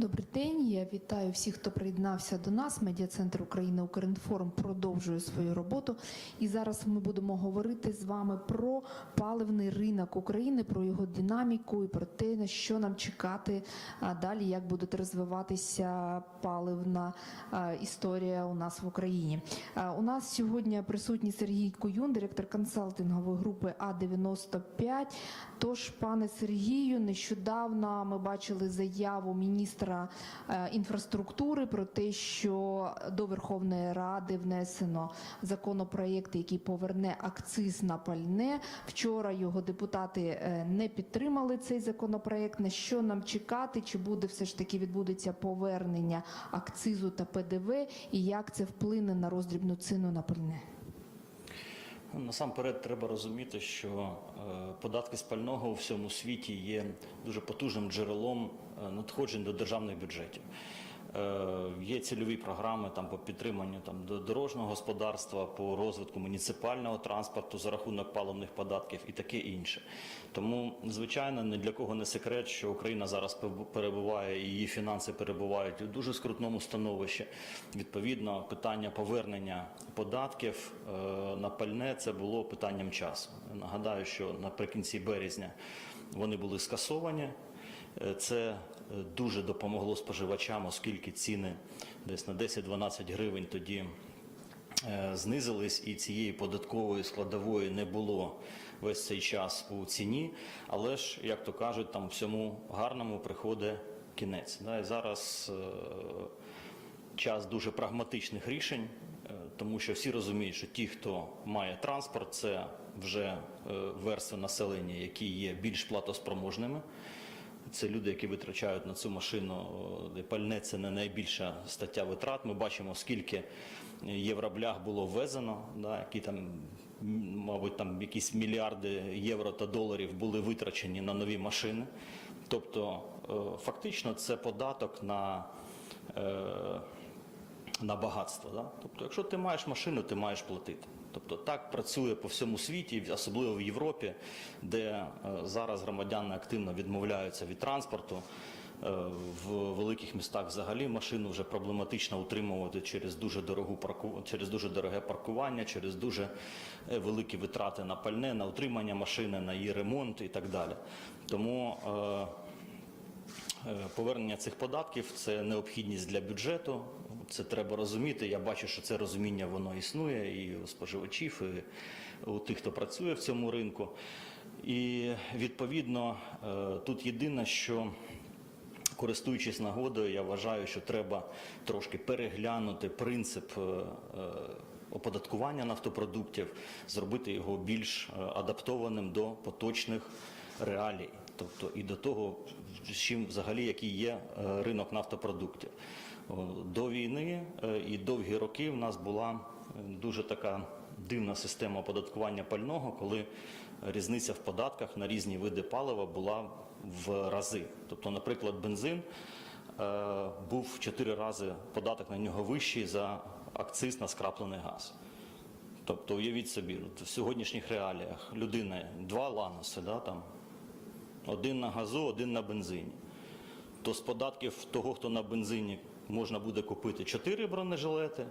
Добрий день. Я вітаю всіх, хто приєднався до нас. Медіа-центр України Укрінформ продовжує свою роботу. І зараз ми будемо говорити з вами про паливний ринок України, про його динаміку і про те, на що нам чекати а, далі, як буде розвиватися паливна а, історія у нас в Україні. А, У нас сьогодні присутній Сергій Куюн, директор консалтингової групи А95. Тож, пане Сергію, нещодавно ми бачили заяву міністра е, інфраструктури про те, що до Верховної Ради внесено законопроєкт, який поверне акциз на пальне. Вчора його депутати е, не підтримали цей законопроєкт. На що нам чекати? Чи буде все ж таки відбудеться повернення акцизу та ПДВ, і як це вплине на роздрібну ціну на пальне? Насамперед треба розуміти, що е, податки з пального у всьому світі є дуже потужним джерелом надходжень до державних бюджетів. Е, Є цільові програми там по підтриманню там до дорожнього господарства, по розвитку муніципального транспорту за рахунок паливних податків і таке інше. Тому, звичайно, ні для кого не секрет, що Україна зараз перебуває і її фінанси перебувають у дуже скрутному становищі. Відповідно, питання повернення податків е, на пальне це було питанням часу. Нагадаю, що наприкінці березня вони були скасовані. Е, Це е, дуже допомогло споживачам, оскільки ціни десь на 10-12 гривень тоді е, знизились, і цієї податкової складової не було весь цей час у ціні. Але ж, як то кажуть, там всьому гарному приходить кінець. І зараз час дуже прагматичних рішень, тому що всі розуміють, що ті, хто має транспорт, це вже верстви населення, які є більш платоспроможними. Це люди, які витрачають на цю машину е, пальне, це не найбільша стаття витрат. Ми бачимо, скільки євроблях було ввезено, да, які там, мабуть, там якісь мільярди євро та доларів були витрачені на нові машини. Тобто, е, фактично, це податок на. е, на багатство. Да? Тобто, якщо ти маєш машину, ти маєш платити. Тобто так працює по всьому світі, особливо в Європі, де е, зараз громадяни активно відмовляються від транспорту. Е, В великих містах взагалі машину вже проблематично утримувати через дуже дорогу парку... через дуже дороге паркування, через дуже е, великі витрати на пальне, на утримання машини, на її ремонт і так далі. Тому е, Повернення цих податків це необхідність для бюджету. Це треба розуміти. Я бачу, що це розуміння воно існує і у споживачів, і у тих, хто працює в цьому ринку. І відповідно е, тут єдине, що користуючись нагодою, я вважаю, що треба трошки переглянути принцип е, е, оподаткування нафтопродуктів, зробити його більш адаптованим до поточних реалій, тобто і до того, з чим взагалі який є ринок нафтопродуктів. До війни е, і довгі роки в нас була е, дуже така дивна система оподаткування пального, коли різниця в податках на різні види палива була в рази. Тобто, наприклад, бензин е, був в 4 рази податок на нього вищий за акциз на скраплений газ. Тобто, уявіть собі, в сьогоднішніх реаліях людина два ланоси, да, там, один на газу, один на бензині. То з податків того, хто на бензині, можна буде купити 4 бронежилети,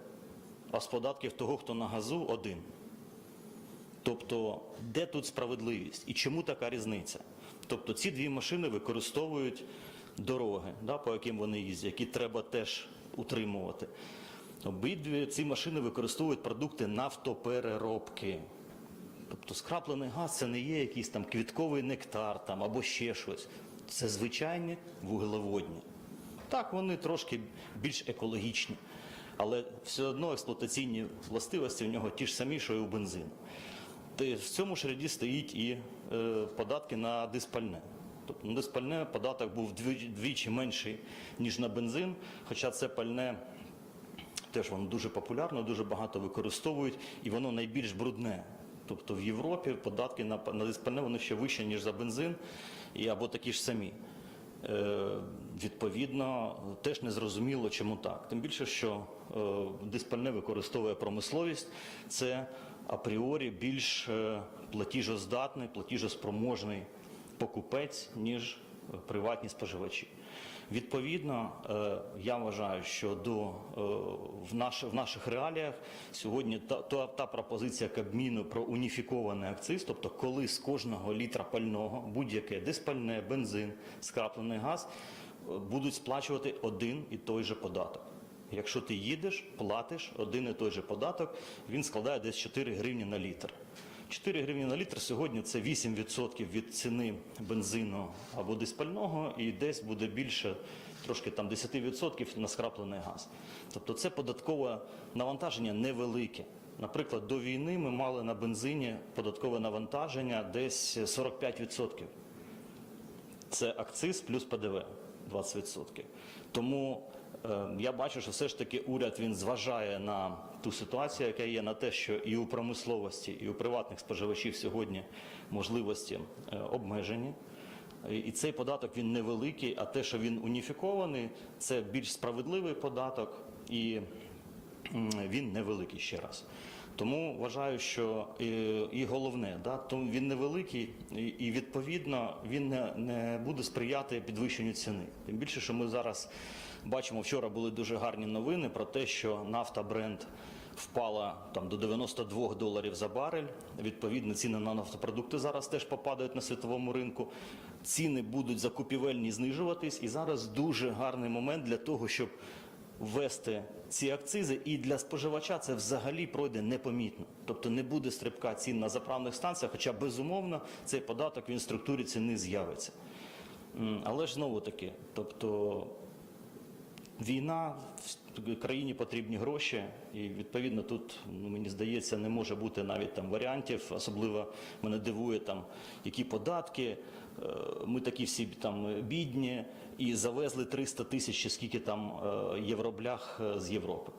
а з податків того, хто на газу, один. Тобто, де тут справедливість і чому така різниця? Тобто ці дві машини використовують дороги, да, по яким вони їздять, які треба теж утримувати. Обидві ці машини використовують продукти нафтопереробки. Тобто скраплений газ це не є якийсь там квітковий нектар там, або ще щось. Це звичайні вуглеводні. Так, вони трошки більш екологічні, але все одно експлуатаційні властивості в нього ті ж самі, що і у бензину. В цьому ж ряді стоїть і е, податки на диспальне. Тобто на диспальне податок був двічі менший, ніж на бензин, хоча це пальне теж воно дуже популярно, дуже багато використовують, і воно найбільш брудне. Тобто в Європі податки на, на диспальне вони ще вищі, ніж за бензин, і або такі ж самі. Е, відповідно, теж не зрозуміло, чому так. Тим більше, що е, диспальне використовує промисловість, це апріорі більш е, платіжоздатний, платіжоспроможний покупець, ніж приватні споживачі. Відповідно, е, я вважаю, що до е, в, наш, в наших реаліях сьогодні та, та, та пропозиція Кабміну про уніфікований акциз, тобто коли з кожного літра пального будь-яке диспальне, бензин, скраплений газ е, будуть сплачувати один і той же податок. Якщо ти їдеш, платиш один і той же податок, він складає десь 4 гривні на літр. 4 гривні на літр сьогодні це 8% від ціни бензину або диспального, і десь буде більше трошки там 10% на скраплений газ. Тобто це податкове навантаження невелике. Наприклад, до війни ми мали на бензині податкове навантаження десь 45%. Це акциз плюс ПДВ 20%. Тому я бачу, що все ж таки уряд він зважає на ту ситуацію, яка є, на те, що і у промисловості, і у приватних споживачів сьогодні можливості е, обмежені. І цей податок він невеликий, а те, що він уніфікований, це більш справедливий податок і він невеликий ще раз. Тому вважаю, що і, і головне, да, то він невеликий, і відповідно він не, не буде сприяти підвищенню ціни. Тим більше, що ми зараз бачимо, вчора були дуже гарні новини про те, що нафта бренд впала там до 92 доларів за барель. Відповідно, ціни на нафтопродукти зараз теж попадають на світовому ринку. Ціни будуть закупівельні знижуватись, і зараз дуже гарний момент для того, щоб ввести ці акцизи, і для споживача це взагалі пройде непомітно. Тобто не буде стрибка цін на заправних станціях, хоча безумовно цей податок він в структурі ціни з'явиться. Але ж знову таки, тобто війна в країні потрібні гроші, і відповідно тут ну, мені здається не може бути навіть там варіантів. Особливо мене дивує там які податки. е, Ми такі всі там бідні і завезли 300 тисяч чи скільки там е, євроблях е, з Європи.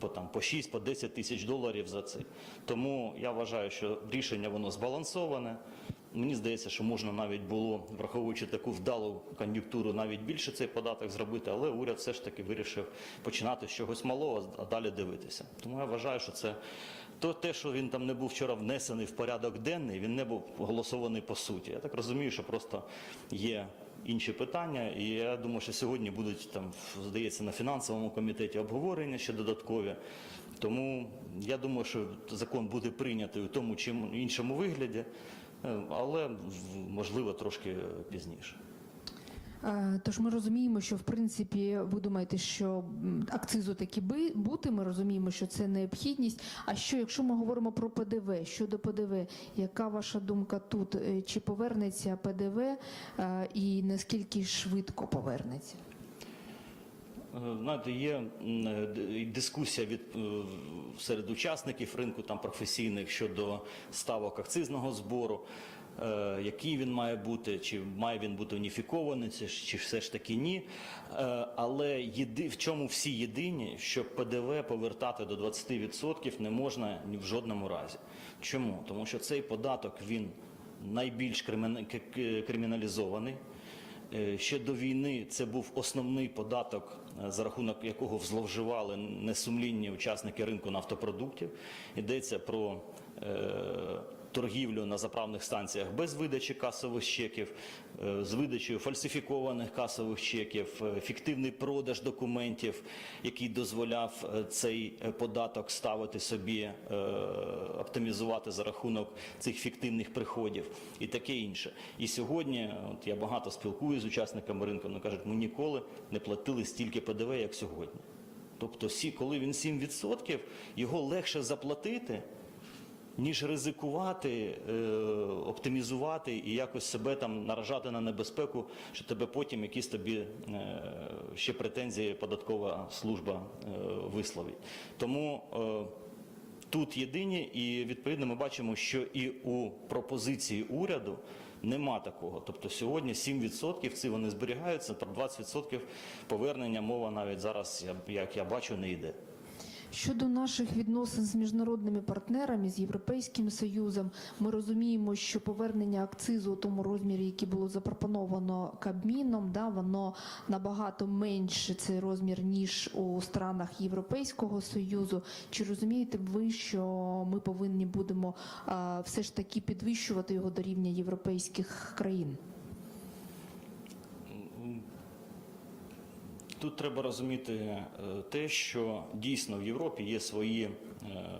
По там по 6, по 10 тисяч доларів за це. Тому я вважаю, що рішення воно збалансоване. Мені здається, що можна навіть було, враховуючи таку вдалу кон'юнктуру, навіть більше цей податок зробити, але уряд все ж таки вирішив починати з чогось малого, а далі дивитися. Тому я вважаю, що це то те, що він там не був вчора внесений в порядок денний, він не був голосований по суті. Я так розумію, що просто є інші питання, і я думаю, що сьогодні будуть там, здається, на фінансовому комітеті обговорення ще додаткові. Тому я думаю, що закон буде прийнятий у тому чи іншому вигляді, але можливо трошки пізніше. Е, Тож ми розуміємо, що в принципі ви думаєте, що акцизу таки би бути. Ми розуміємо, що це необхідність. А що, якщо ми говоримо про ПДВ? Щодо ПДВ, яка ваша думка тут? Е, Чи повернеться ПДВ е, і наскільки швидко повернеться? Е, Знаєте, є е, дискусія від е, серед учасників ринку там професійних щодо ставок акцизного збору. Який він має бути, чи має він бути уніфікований, чи, все ж таки ні. Але єди, в чому всі єдині, що ПДВ повертати до 20% не можна ні в жодному разі. Чому? Тому що цей податок він найбільш криміналізований. Ще до війни це був основний податок, за рахунок якого зловживали несумлінні учасники ринку нафтопродуктів. Йдеться про е, торгівлю на заправних станціях без видачі касових чеків, е, з видачею фальсифікованих касових чеків, е, фіктивний продаж документів, який дозволяв е, цей податок ставити собі, оптимізувати за рахунок цих фіктивних приходів і таке інше. І сьогодні, от я багато спілкуюся з учасниками ринку, вони кажуть, ми ніколи не платили стільки ПДВ, як сьогодні. Тобто, коли він 7%, його легше заплатити, ніж ризикувати, е, оптимізувати і якось себе там наражати на небезпеку, що тебе потім якісь тобі е, ще претензії податкова служба е, висловить. Тому тут єдині, і відповідно ми бачимо, що і у пропозиції уряду нема такого. Тобто сьогодні 7% ці вони зберігаються, про 20% повернення мова навіть зараз, як я бачу, не йде. Щодо наших відносин з міжнародними партнерами, з Європейським Союзом, ми розуміємо, що повернення акцизу у тому розмірі, який було запропоновано Кабміном, да, воно набагато менше цей розмір ніж у странах Європейського Союзу. Чи розумієте ви, що ми повинні будемо все ж таки підвищувати його до рівня європейських країн? Тут треба розуміти е, те, що дійсно в Європі є свої, е,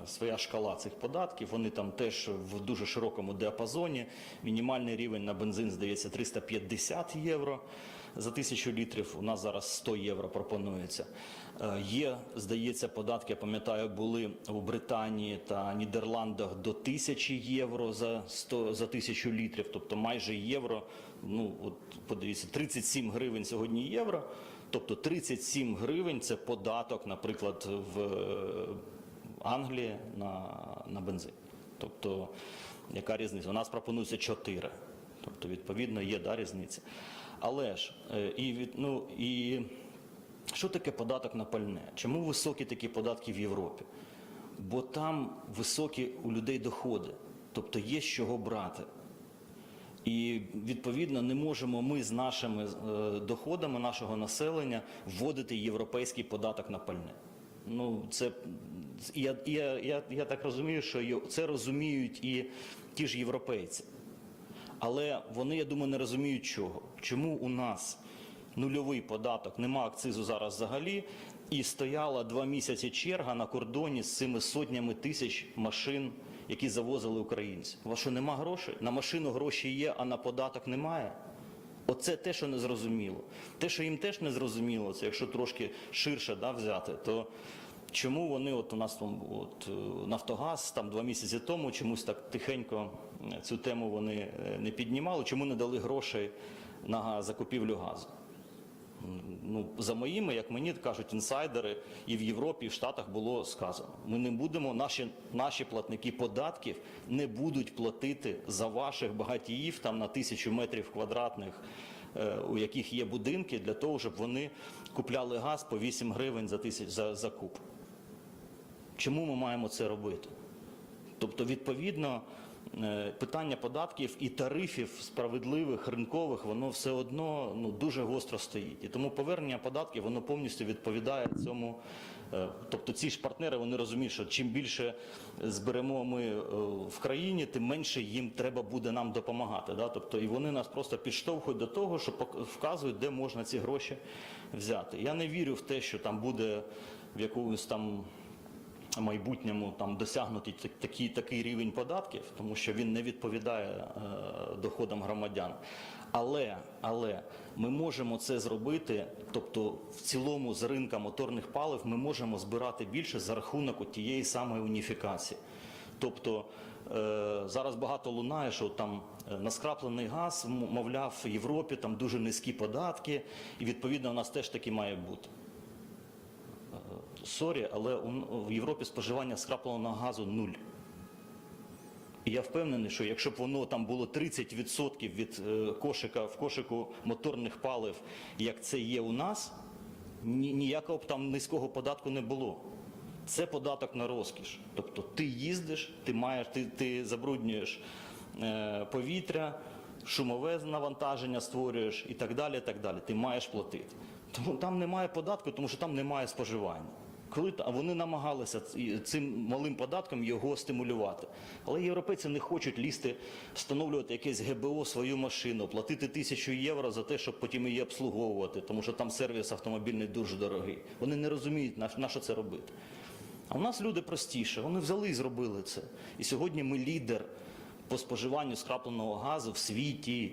своя шкала цих податків. Вони там теж в дуже широкому діапазоні. Мінімальний рівень на бензин здається 350 євро за тисячу літрів. У нас зараз 100 євро пропонується. Е, Є, здається, податки, я пам'ятаю, були у Британії та Нідерландах до 1000 євро за 100, за тисячу літрів, тобто майже євро. Ну от подивіться, 37 гривень сьогодні євро. Тобто 37 гривень це податок, наприклад, в е, Англії на, на бензин. Тобто, яка різниця? У нас пропонується 4. Тобто, відповідно, є да, різниця. Але ж е, і від ну і що таке податок на пальне? Чому високі такі податки в Європі? Бо там високі у людей доходи, тобто є з чого брати. І відповідно не можемо ми з нашими е, доходами нашого населення вводити європейський податок на пальне. Ну це я, я, я, я так розумію, що це розуміють і ті ж європейці. Але вони, я думаю, не розуміють чого. Чому у нас нульовий податок, нема акцизу зараз взагалі, і стояла два місяці черга на кордоні з цими сотнями тисяч машин, які завозили українці. У вас що нема грошей? На машину гроші є, а на податок немає. Оце те, що не зрозуміло. Те, що їм теж не зрозуміло, це якщо трошки ширше да, взяти, то чому вони, от у нас там от, е, Нафтогаз там два місяці тому чомусь так тихенько е, цю тему вони е, не піднімали, чому не дали грошей на закупівлю газу? Ну, за моїми, як мені кажуть інсайдери, і в Європі, і в Штатах було сказано. Ми не будемо, наші, наші платники податків не будуть платити за ваших багатіїв там на тисячу метрів квадратних, е, у яких є будинки, для того, щоб вони купляли газ по 8 гривень за тисяч за, за куб. Чому ми маємо це робити? Тобто, відповідно, питання податків і тарифів справедливих ринкових, воно все одно ну дуже гостро стоїть. І тому повернення податків воно повністю відповідає цьому. Е, Тобто ці ж партнери вони розуміють, що чим більше зберемо ми е, в країні, тим менше їм треба буде нам допомагати. Да? Тобто, і вони нас просто підштовхують до того, що вказують, де можна ці гроші взяти. Я не вірю в те, що там буде в якомусь там майбутньому там досягнути такий, такий рівень податків, тому що він не відповідає е, доходам громадян. Але, але ми можемо це зробити, тобто в цілому з ринка моторних палив ми можемо збирати більше за рахунок тієї самої уніфікації. Тобто е, зараз багато лунає, що там е, на скраплений газ, мовляв, в Європі там дуже низькі податки, і відповідно у нас теж таки має бути. Сорі, але в Європі споживання скрапленого газу нуль. І я впевнений, що якщо б воно там було 30% від е, кошика в кошику моторних палив, як це є у нас, ніякого б там низького податку не було. Це податок на розкіш. Тобто ти їздиш, ти маєш, ти, ти забруднюєш е, повітря, шумове навантаження створюєш і так далі. так далі. Ти маєш платити. Тому там немає податку, тому що там немає споживання. Коли а вони намагалися цим малим податком його стимулювати. Але європейці не хочуть лізти, встановлювати якесь ГБО свою машину, платити тисячу євро за те, щоб потім її обслуговувати, тому що там сервіс автомобільний дуже дорогий. Вони не розуміють, на, на що це робити. А у нас люди простіше, вони взяли і зробили це. І сьогодні ми лідер по споживанню скрапленого газу в світі,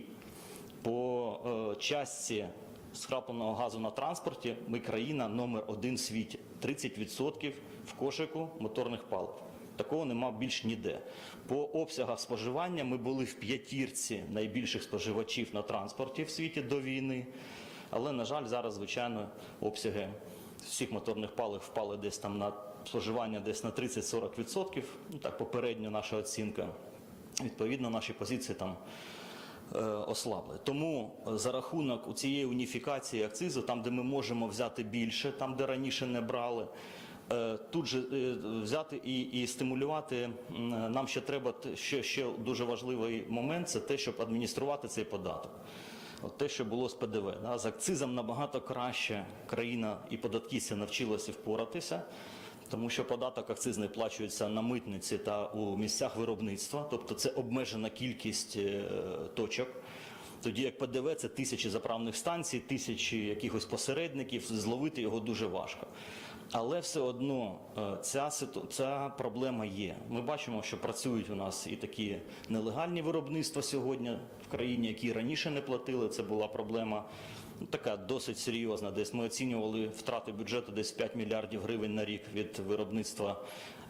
по е, частці скрапленого газу на транспорті. Ми країна номер один в світі. 30% в кошику моторних палив. Такого нема більш ніде. По обсягах споживання ми були в п'ятірці найбільших споживачів на транспорті в світі до війни. Але, на жаль, зараз, звичайно, обсяги всіх моторних палив впали десь там на споживання десь на 30-40%. Ну, так, попередньо наша оцінка. Відповідно, наші позиції там ослабли. Тому е, за рахунок у цієї уніфікації акцизу, там, де ми можемо взяти більше, там, де раніше не брали, е, тут же е, взяти і, і стимулювати. Нам ще треба ще, ще дуже важливий момент це те, щоб адмініструвати цей податок. От те, що було з ПДВ. Да? З акцизом набагато краще країна і податківці навчилися впоратися, тому що податок акцизний плачується на митниці та у місцях виробництва, тобто це обмежена кількість е, точок. Тоді як ПДВ це тисячі заправних станцій, тисячі якихось посередників, зловити його дуже важко. Але все одно е, ця, ця проблема є. Ми бачимо, що працюють у нас і такі нелегальні виробництва сьогодні в країні, які раніше не платили. Це була проблема така досить серйозна. Десь ми оцінювали втрати бюджету десь 5 мільярдів гривень на рік від виробництва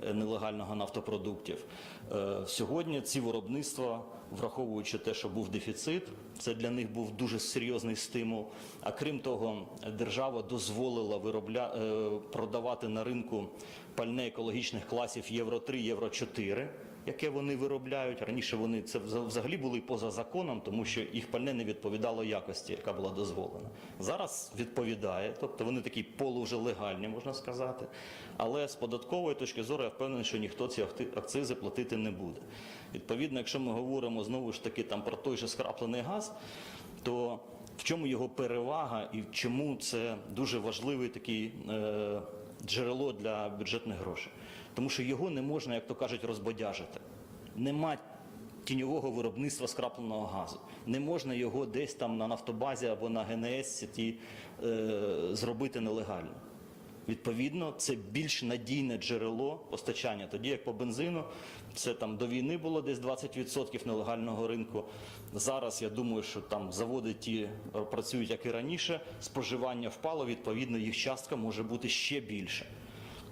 е, нелегального нафтопродуктів. Е, Сьогодні ці виробництва, враховуючи те, що був дефіцит, це для них був дуже серйозний стимул. А крім того, держава дозволила виробля... е, продавати на ринку пальне екологічних класів Євро 3, Євро 4 яке вони виробляють. Раніше вони це вза- взагалі були поза законом, тому що їх пальне не відповідало якості, яка була дозволена. Зараз відповідає, тобто вони такі полу вже легальні, можна сказати. Але з податкової точки зору я впевнений, що ніхто ці акцизи платити не буде. Відповідно, якщо ми говоримо знову ж таки там про той же скраплений газ, то в чому його перевага і чому це дуже важливий такий е, джерело для бюджетних грошей? Тому що його не можна, як то кажуть, розбодяжити. Нема тіньового виробництва скрапленого газу. Не можна його десь там на нафтобазі або на ГНС ті, е, зробити нелегально. Відповідно, це більш надійне джерело постачання. Тоді як по бензину, це там до війни було десь 20% нелегального ринку. Зараз я думаю, що там заводи ті працюють як і раніше. Споживання впало, відповідно, їх частка може бути ще більше.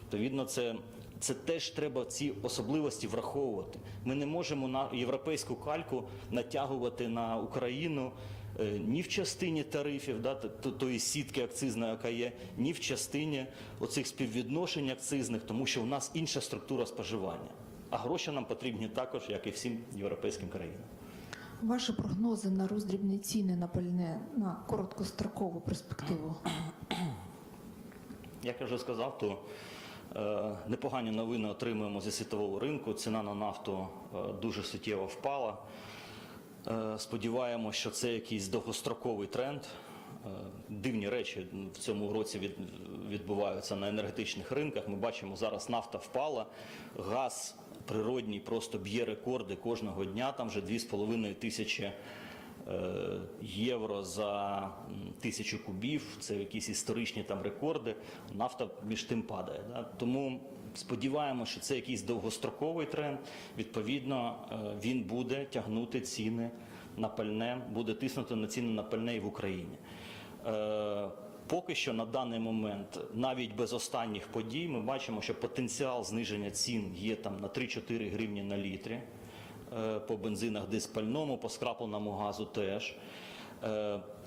Відповідно, це, це теж треба ці особливості враховувати. Ми не можемо на європейську кальку натягувати на Україну ні в частині тарифів, да, тої сітки акцизної, яка є, ні в частині оцих співвідношень акцизних, тому що у нас інша структура споживання. А гроші нам потрібні також, як і всім європейським країнам. Ваші прогнози на роздрібні ціни на пальне на короткострокову перспективу. Як я вже сказав, то е, непогані новини отримуємо зі світового ринку. Ціна на нафту е, дуже суттєво впала. Е, сподіваємося, що це якийсь довгостроковий тренд. Е, дивні речі в цьому році відбуваються на енергетичних ринках. Ми бачимо, зараз нафта впала, газ природній просто б'є рекорди кожного дня. Там вже 2,5 тисячі е, євро за тисячу кубів. Це якісь історичні там рекорди. Нафта між тим падає. Да? Тому сподіваємося, що це якийсь довгостроковий тренд. Відповідно, е, він буде тягнути ціни на пальне, буде тиснути на ціни на пальне і в Україні. Е, Поки що на даний момент, навіть без останніх подій, ми бачимо, що потенціал зниження цін є там на 3-4 гривні на літрі е, по бензинах, диспальному, по скрапленому газу теж.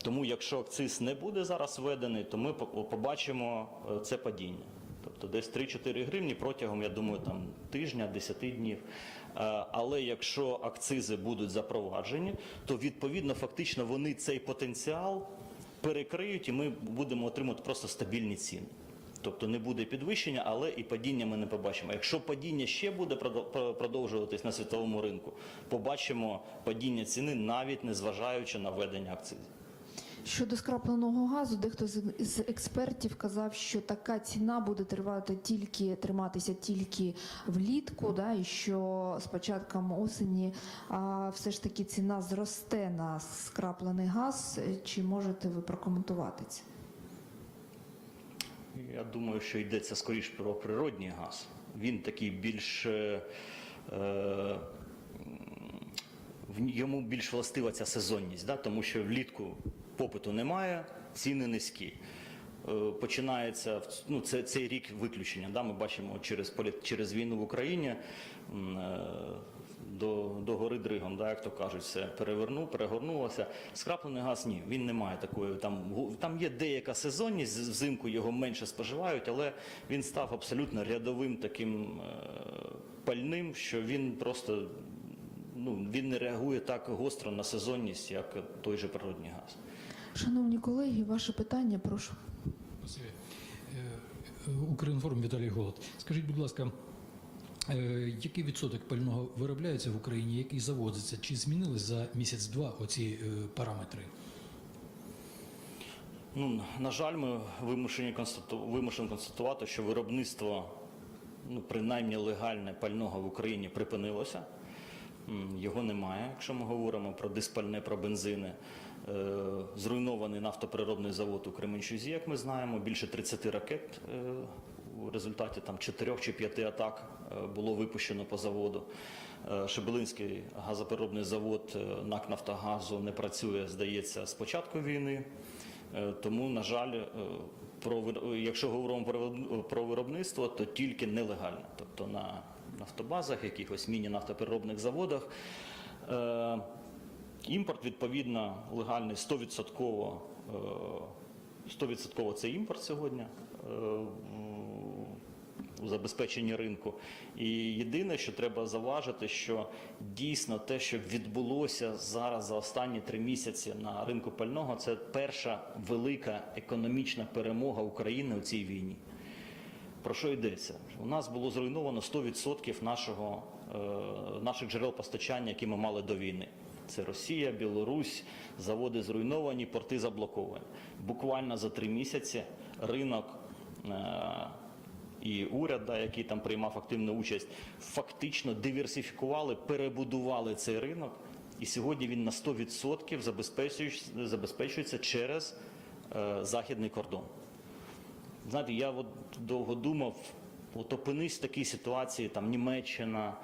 Тому якщо акциз не буде зараз введений, то ми побачимо це падіння. Тобто десь 3-4 гривні протягом, я думаю, там тижня, 10 днів. Е, Але якщо акцизи будуть запроваджені, то відповідно фактично вони цей потенціал перекриють, і ми будемо отримувати просто стабільні ціни. Тобто не буде підвищення, але і падіння ми не побачимо. Якщо падіння ще буде продовжуватись на світовому ринку, побачимо падіння ціни навіть не зважаючи на введення акцизів. Щодо скрапленого газу, дехто з експертів казав, що така ціна буде тривати тільки триматися тільки влітку, да, і що з початком осені а, все ж таки ціна зросте на скраплений газ. Чи можете ви прокоментувати це? Я думаю, що йдеться скоріш про природній газ. Він такий більш е, е, йому більш властива ця сезонність, да? тому що влітку попиту немає, ціни низькі. Е, Починається ну, це, цей рік виключення. Да? Ми бачимо через, через війну в Україні е, до, до гори Дригом, да, як то кажуть, все перевернув, перегорнулося. Скраплений газ ні, він не має такої. Там, там є деяка сезонність, взимку його менше споживають, але він став абсолютно рядовим таким е, пальним, що він просто ну, він не реагує так гостро на сезонність, як той же природний газ. Шановні колеги, ваше питання, прошу. Е, Укрінформ Віталій Голод. Скажіть, будь ласка, е, який відсоток пального виробляється в Україні, який завозиться? Чи змінились за місяць-два оці е, параметри? Ну, на жаль, ми вимушені констату... вимушені констатувати, що виробництво, ну, принаймні легальне пального в Україні припинилося. Його немає, якщо ми говоримо про диспальне, про бензини. Е, Зруйнований нафтопереробний завод у Кременчузі, як ми знаємо, більше 30 ракет е, у результаті там 4 чи 5 атак е, було випущено по заводу. Шебелинський газопереробний завод НАК Нафтогазу не працює, здається, з початку війни. Тому, на жаль, про якщо говоримо про про виробництво, то тільки нелегальне, тобто на нафтобазах, якихось міні-нафтопереробних заводах. Е, Імпорт, відповідно, легальний 100%, е, 100% це імпорт сьогодні е, у забезпеченні ринку. І єдине, що треба заважити, що дійсно те, що відбулося зараз за останні три місяці на ринку пального, це перша велика економічна перемога України у цій війні. Про що йдеться? У нас було зруйновано 100% нашого, е, наших джерел постачання, які ми мали до війни. Це Росія, Білорусь, заводи зруйновані, порти заблоковані. Буквально за три місяці ринок е, і уряд, да, який там приймав активну участь, фактично диверсифікували, перебудували цей ринок. І сьогодні він на 100% забезпечується, через е, західний кордон. Знаєте, я от довго думав, от опинись в такій ситуації, там Німеччина,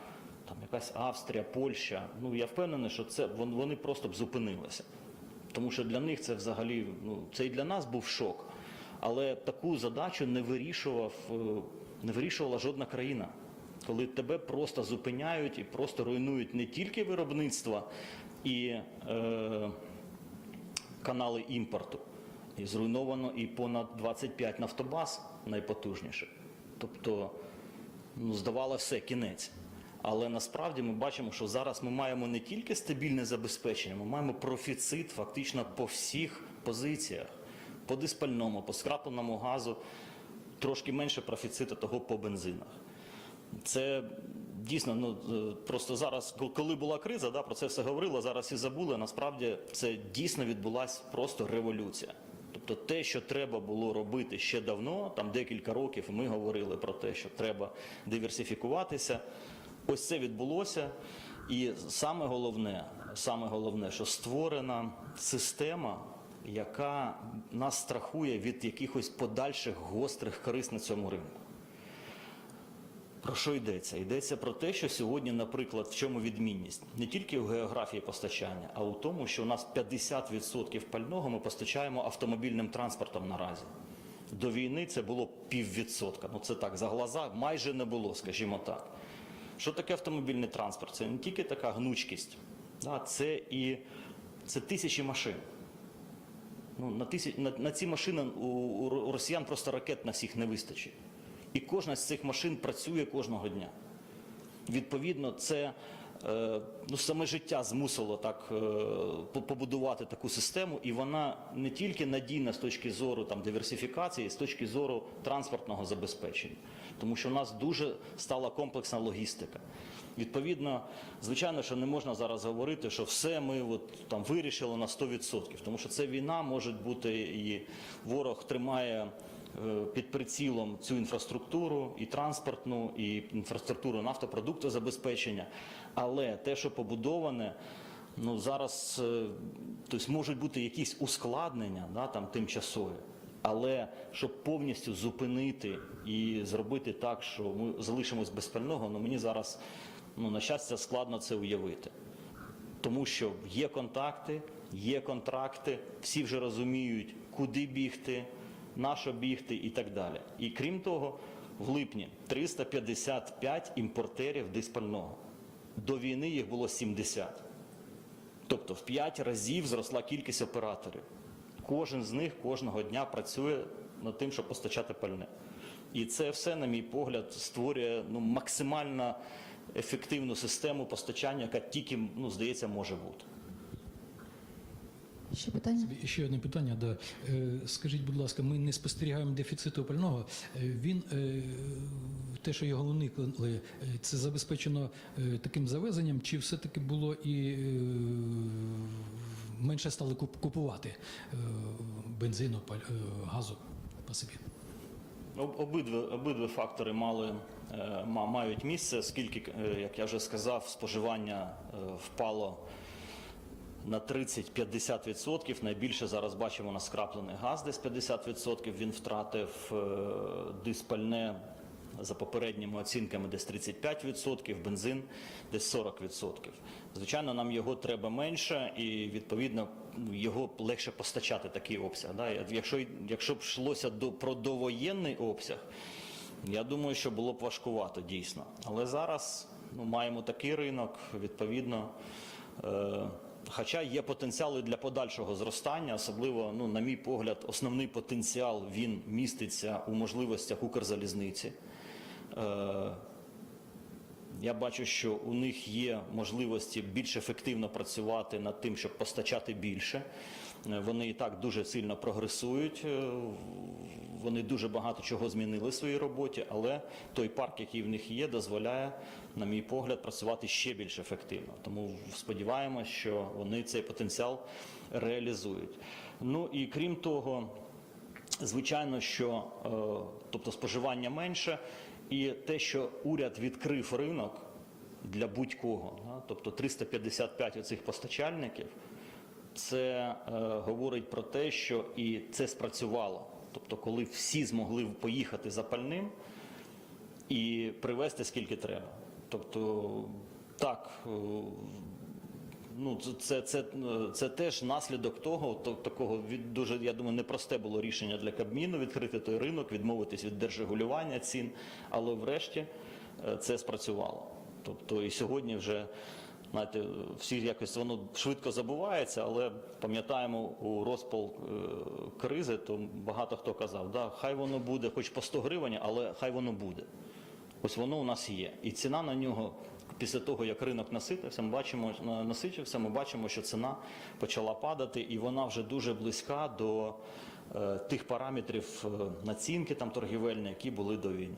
там якась Австрія, Польща. Ну я впевнений, що це вон- вони просто б зупинилися. Тому що для них це взагалі, ну це і для нас був шок. Але таку задачу не вирішував, е, не вирішувала жодна країна. Коли тебе просто зупиняють і просто руйнують не тільки виробництво і е, канали імпорту. І зруйновано і понад 25 нафтобаз найпотужніших. Тобто, ну, здавало все, кінець. Але насправді ми бачимо, що зараз ми маємо не тільки стабільне забезпечення, ми маємо профіцит фактично по всіх позиціях. По диспальному, по скрапленому газу, трошки менше профіциту того по бензинах. Це дійсно ну е, просто зараз, коли була криза, да, про це все говорили, зараз і забули. Насправді це дійсно відбулася просто революція. Тобто те, що треба було робити ще давно, там декілька років ми говорили про те, що треба диверсифікуватися. Ось це відбулося. І саме головне, саме головне, що створена система, яка нас страхує від якихось подальших гострих криз на цьому ринку. Про що йдеться? Йдеться про те, що сьогодні, наприклад, в чому відмінність не тільки в географії постачання, а у тому, що у нас 50% пального ми постачаємо автомобільним транспортом наразі. До війни це було піввідсотка. Ну це так, за глаза майже не було, скажімо так. Що таке автомобільний транспорт? Це не тільки така гнучкість, да, це і це тисячі машин. Ну, на, тисяч, на, на ці машини у, у росіян просто ракет на всіх не вистачить. І кожна з цих машин працює кожного дня. Відповідно, це е, ну, саме життя змусило так е, побудувати таку систему, і вона не тільки надійна з точки зору там, диверсифікації, з точки зору транспортного забезпечення, тому що у нас дуже стала комплексна логістика. Відповідно, звичайно, що не можна зараз говорити, що все ми от, там вирішили на 100%, тому що це війна може бути і ворог тримає е, під прицілом цю інфраструктуру, і транспортну, і інфраструктуру нафтопродуктозабезпечення. Але те, що побудоване, ну зараз е, тобто можуть бути якісь ускладнення, да, там тимчасові. Але щоб повністю зупинити і зробити так, що ми залишимось без пального, ну мені зараз, ну на щастя, складно це уявити. Тому що є контакти, є контракти, всі вже розуміють, куди бігти, на що бігти і так далі. І крім того, в липні 355 імпортерів диспального. До війни їх було 70. Тобто в 5 разів зросла кількість операторів. Кожен з них кожного дня працює над тим, щоб постачати пальне. І це все, на мій погляд, створює ну, максимально ефективну систему постачання, яка тільки, ну, здається, може бути. Ще питання? Ще одне питання. Да. Е, Скажіть, будь ласка, ми не спостерігаємо дефіциту пального. Е, Він е, те, що його уникли, це забезпечено таким завезенням, чи все-таки було і менше стали куп- купувати е, бензину, е, газу? Спасибі. Об- Обидва, обидва фактори мали, е, ма- мають місце, оскільки, як я вже сказав, споживання впало на 30-50%. Найбільше зараз бачимо на скраплений газ, десь 50% він втратив диспальне за попередніми оцінками десь 35%, бензин десь 40%. Звичайно, нам його треба менше і відповідно його легше постачати такий обсяг. Да? Якщо, якщо б йшлося до, про довоєнний обсяг, я думаю, що було б важкувато дійсно. Але зараз ну, маємо такий ринок, відповідно. Е, Хоча є потенціали для подальшого зростання, особливо, ну, на мій погляд, основний потенціал він міститься у можливостях Укрзалізниці. Е, я бачу, що у них є можливості більш ефективно працювати над тим, щоб постачати більше. Е, Вони і так дуже сильно прогресують. е, Вони дуже багато чого змінили в своїй роботі, але той парк, який в них є, дозволяє, на мій погляд, працювати ще більш ефективно. Тому сподіваємося, що вони цей потенціал реалізують. Ну і крім того, Звичайно, що тобто споживання менше, і те, що уряд відкрив ринок для будь-кого, тобто 355 оцих постачальників, це е, говорить про те, що і це спрацювало. Тобто, коли всі змогли поїхати за пальним і привезти скільки треба. Тобто, так. е, Ну, це, це, це, теж наслідок того, то, такого від дуже, я думаю, непросте було рішення для Кабміну відкрити той ринок, відмовитись від держрегулювання цін, але врешті е, це спрацювало. Тобто і сьогодні вже знаєте, всі якось воно швидко забувається, але пам'ятаємо у розпал е, кризи, то багато хто казав, да, хай воно буде, хоч по 100 гривень, але хай воно буде. Ось воно у нас є. І ціна на нього після того, як ринок наситився, ми бачимо, насичився, ми бачимо, що ціна почала падати, і вона вже дуже близька до е, тих параметрів е, націнки там торгівельні, які були до війни.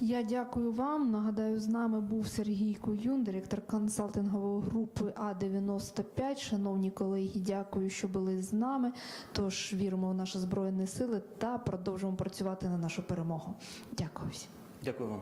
Я дякую вам. Нагадаю, з нами був Сергій Куюн, директор консалтингової групи А95. Шановні колеги, дякую, що були з нами. Тож віримо в наші збройні сили та продовжуємо працювати на нашу перемогу. Дякую всім. Дякую вам.